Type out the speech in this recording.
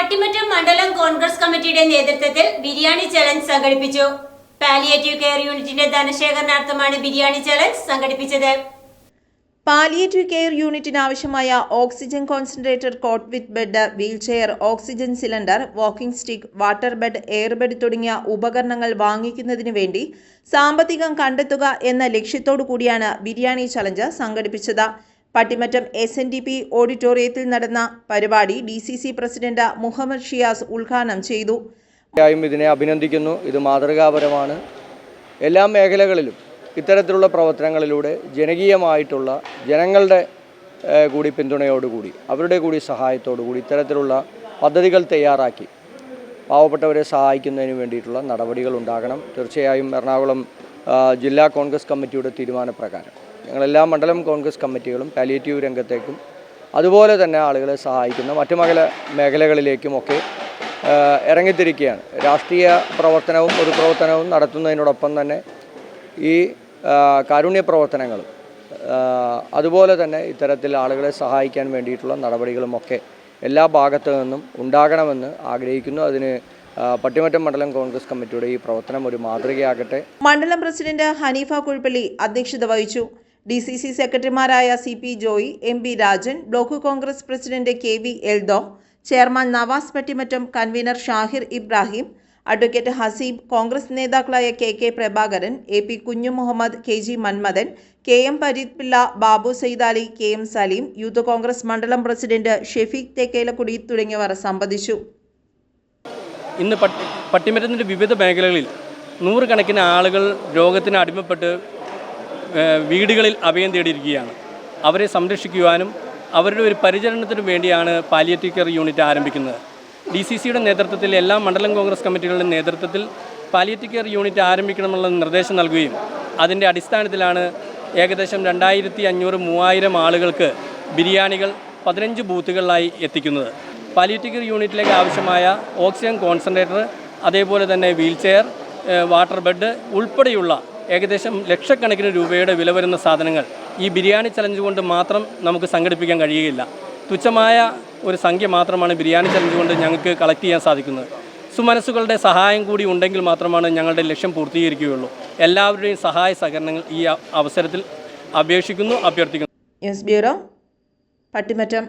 പട്ടിമറ്റം മണ്ഡലം കോൺഗ്രസ് കമ്മിറ്റിയുടെ നേതൃത്വത്തിൽ ബിരിയാണി ചലഞ്ച് സംഘടിപ്പിച്ചു. പാലിയേറ്റീവ് കെയർ യൂണിറ്റിന്റെ ധനശേഖരണാർത്ഥമാണ് ബിരിയാണി ചലഞ്ച് സംഘടിപ്പിച്ചത്. പാലിയേറ്റീവ് കെയർ യൂണിറ്റിന് ആവശ്യമായ oxygen concentrator cot with bed wheelchair oxygen cylinder walking stick water bed air bed തുടങ്ങിയ ഉപകരണങ്ങൾ വാങ്ങിക്കുന്നതിനു വേണ്ടി സാമ്പത്തികം കണ്ടെത്തുക എന്ന ലക്ഷ്യത്തോടു കൂടിയാണ് ബിരിയാണി ചലഞ്ച് സംഘടിപ്പിച്ചത്. Pattimattam S N D P ഓഡിറ്റോറിയത്തിൽ നടന്ന പരിപാടി D C C president Muhammad Shiyas ഉദ്ഘാടനം ചെയ്തു. തീർച്ചയായും ഇതിനെ അഭിനന്ദിക്കുന്നു. ഇത് മാതൃകാപരമാണ്. എല്ലാ മേഖലകളിലും ഇത്തരത്തിലുള്ള പ്രവർത്തനങ്ങളിലൂടെ ജനകീയമായിട്ടുള്ള ജനങ്ങളുടെ കൂടി പിന്തുണയോടുകൂടി അവരുടെ കൂടി സഹായത്തോടുകൂടി ഇത്തരത്തിലുള്ള പദ്ധതികൾ തയ്യാറാക്കി പാവപ്പെട്ടവരെ സഹായിക്കുന്നതിന് വേണ്ടിയിട്ടുള്ള നടപടികൾ ഉണ്ടാകണം. തീർച്ചയായും എറണാകുളം ജില്ലാ കോൺഗ്രസ് കമ്മിറ്റിയുടെ തീരുമാനപ്രകാരം. ഞങ്ങളെല്ലാ മണ്ഡലം കോൺഗ്രസ് കമ്മിറ്റികളും പാലിയേറ്റീവ് രംഗത്തേക്കും അതുപോലെ തന്നെ ആളുകളെ സഹായിക്കുന്ന മറ്റു മകല മേഖലകളിലേക്കുമൊക്കെ ഇറങ്ങിത്തിരിക്കുകയാണ്. രാഷ്ട്രീയ പ്രവർത്തനവും പൊതുപ്രവർത്തനവും നടത്തുന്നതിനോടൊപ്പം തന്നെ ഈ കാരുണ്യ പ്രവർത്തനങ്ങളും അതുപോലെ തന്നെ ഇത്തരത്തിൽ ആളുകളെ സഹായിക്കാൻ വേണ്ടിയിട്ടുള്ള നടപടികളുമൊക്കെ എല്ലാ ഭാഗത്തു നിന്നും ഉണ്ടാകണമെന്ന് ആഗ്രഹിക്കുന്നു. അതിന് പട്ടിമറ്റം മണ്ഡലം കോൺഗ്രസ് കമ്മിറ്റിയുടെ ഈ പ്രവർത്തനം ഒരു മാതൃകയാകട്ടെ. മണ്ഡലം പ്രസിഡന്റ് ഹനീഫ കുഴിപ്പള്ളി അധ്യക്ഷത വഹിച്ചു. ഡി സി സി സെക്രട്ടറിമാരായ C P Joy M P Rajan block Congress president K V Eldho chairman Navas Pattimattam convener Shahir Ibrahim advocate Haseeb Congress നേതാക്കളായ K K Prabhakaran A P Kunju Muhammad K G Manmadhan K M Pareeth Pillai Babu Saidali K M Saleem youth Congress മണ്ഡലം president Shefeeq തേക്കേലക്കുടി തുടങ്ങിയവർ സംബന്ധിച്ചു. ഇന്ന് പട്ടി പട്ടിമരത്തിന്റെ വിവിധ മേഖലകളിൽ നൂറുകണക്കിന് ആളുകൾ രോഗത്തിന് അടിമപ്പെട്ട് വീടുകളിൽ അഭയം തേടിയിരിക്കുകയാണ്. അവരെ സംരക്ഷിക്കുവാനും അവരുടെ ഒരു പരിചരണത്തിനും വേണ്ടിയാണ് പാലിയേറ്റീവ് കെയർ യൂണിറ്റ് ആരംഭിക്കുന്നത്. ഡി സി സിയുടെ നേതൃത്വത്തിൽ എല്ലാ മണ്ഡലം കോൺഗ്രസ് കമ്മിറ്റികളുടെ നേതൃത്വത്തിൽ പാലിയേറ്റീവ് കെയർ യൂണിറ്റ് ആരംഭിക്കണമെന്നുള്ള നിർദ്ദേശം നൽകുകയും അതിന്റെ അടിസ്ഥാനത്തിലാണ് ഏകദേശം രണ്ടായിരത്തി അഞ്ഞൂറ് മൂവായിരം ആളുകൾക്ക് ബിരിയാണികൾ പതിനഞ്ച് ബൂത്തുകളിലായി എത്തിക്കുന്നത്. പാലിയേറ്റീവ് കെയർ യൂണിറ്റിലേക്ക് ആവശ്യമായ ഓക്സിജൻ കോൺസെൻട്രേറ്റർ അതേപോലെ തന്നെ വീൽ ചെയർ വാട്ടർ ബെഡ് ഉൾപ്പെടെയുള്ള ഏകദേശം ലക്ഷക്കണക്കിന് രൂപയുടെ വില വരുന്ന സാധനങ്ങൾ ഈ ബിരിയാണി ചലഞ്ച് കൊണ്ട് മാത്രം നമുക്ക് സംഘടിപ്പിക്കാൻ കഴിയുകയില്ല. തുച്ഛമായ ഒരു സംഖ്യ മാത്രമാണ് ബിരിയാണി ചലഞ്ച് കൊണ്ട് ഞങ്ങൾക്ക് കളക്ട് ചെയ്യാൻ സാധിക്കുന്നത്. സുമനസ്സുകളുടെ സഹായം കൂടി ഉണ്ടെങ്കിൽ മാത്രമാണ് ഞങ്ങളുടെ ലക്ഷ്യം പൂർത്തീകരിക്കുകയുള്ളൂ. എല്ലാവരുടെയും സഹായ സഹകരണങ്ങൾ ഈ അവസരത്തിൽ അപേക്ഷിക്കുന്നു അഭ്യർത്ഥിക്കുന്നു. ബ്യൂറോ പട്ടിമറ്റം.